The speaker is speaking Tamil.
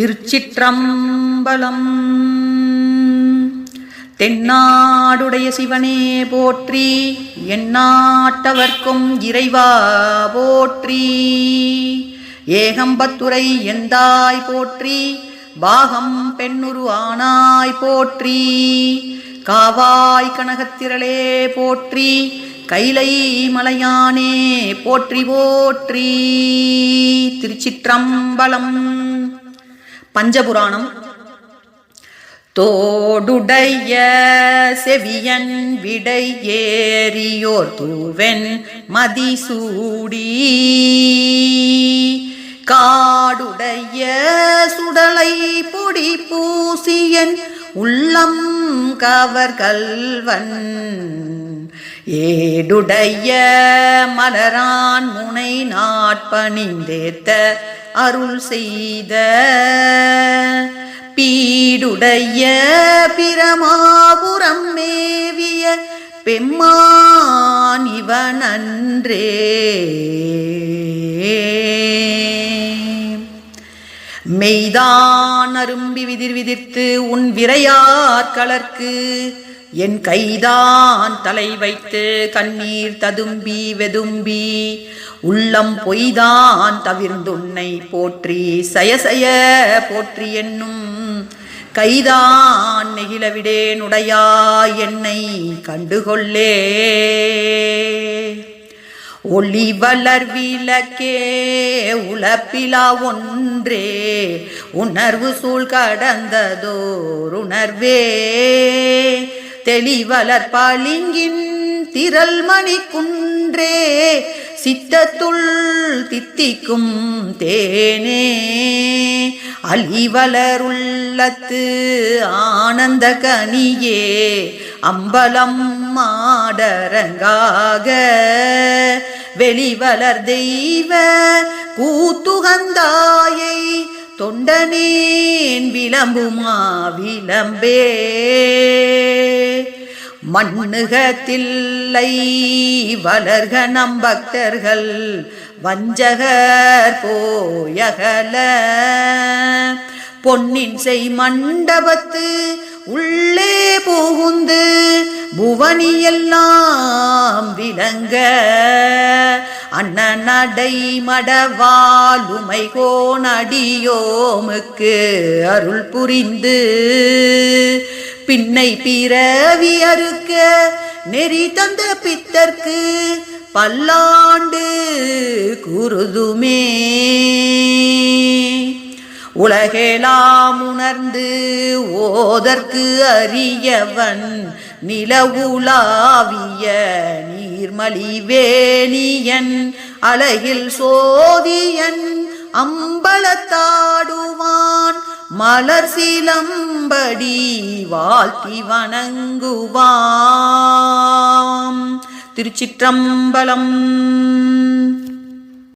திருச்சிற்றம்பலம். தென்னாடுடைய சிவனே போற்றி எந்நாட்டவர்க்கும் இறைவா போற்றி. ஏகம்பத்துரை எந்தாய் போற்றி பாகம் பெண்ணுரு ஆனாய் போற்றி. காவாய் கனகத்திரளே போற்றி கைலை மலையானே போற்றி போற்றி. திருச்சிற்றம்பலம். பஞ்சபுராணம். தோடுடைய செவியன் விடை ஏறியோர் தூவென் மதிசூடி. காடுடைய சுடலை பொடி பூசியன் உள்ளம் கவர் கல்வன் ஏடுடைய மலரான் முனை நாட்பணிந்தேத்த அருள் செய்த பீடுடைய பிரமாபுரம் மேவிய பெம்மான் அன்றே மெய்தான் அரும்பி விதிர் விதிர்த்து உன் விரையார் கலர்க்கு என் கைதான் தலை வைத்து கண்ணீர் ததும்பி வெதும்பி உள்ளம் பொய்தான் தவிர்ந்துன்னை போற்றி சயசய போற்றி என்னும் கைதான் நெகிழவிடேனுடையா என்னை கண்டுகொள்ளே. ஒளி வளர் விளக்கே உழப்பிலா ஒன்றே உணர்வு சூழ் கடந்ததோர் உணர்வே. தெளிவளர் பளிங்கின் திரள் மணி குன்றே சித்தத்துள் தித்திக்கும் தேனே. அலிவளருள்ளத்து ஆனந்த கனியே அம்பலம் மாடரங்காக. வெளிவளர் தெய்வ கூத்துகந்தாயை தொண்டனேன் விளம்புமா விளம்பே. மண்ணுகத்தில்லை வளர்க நம்பக்தர்கள் வஞ்சகர் போயகல. பொன்னின் செய் மண்டபத்து உள்ளே புகுந்து புவனியெல்லாம் விளங்க. அண்ணனடை மடவாலுமை கோணடியோமுக்கு அருள் புரிந்து பின்னை பிறவி அறுக்க நெறி தந்த பித்தர்க்கு பல்லாண்டு குருதுமே. உலகெலாம் உணர்ந்து ஓதற்கு அறியவன் நிலவுலாவிய நீர்மலிவேணியன் அழகில் சோதியன் அம்பலத்தாடுவான் மலர் சிலம்படி வாழ்த்தி வணங்குவாம். திருச்சிற்றம்பலம்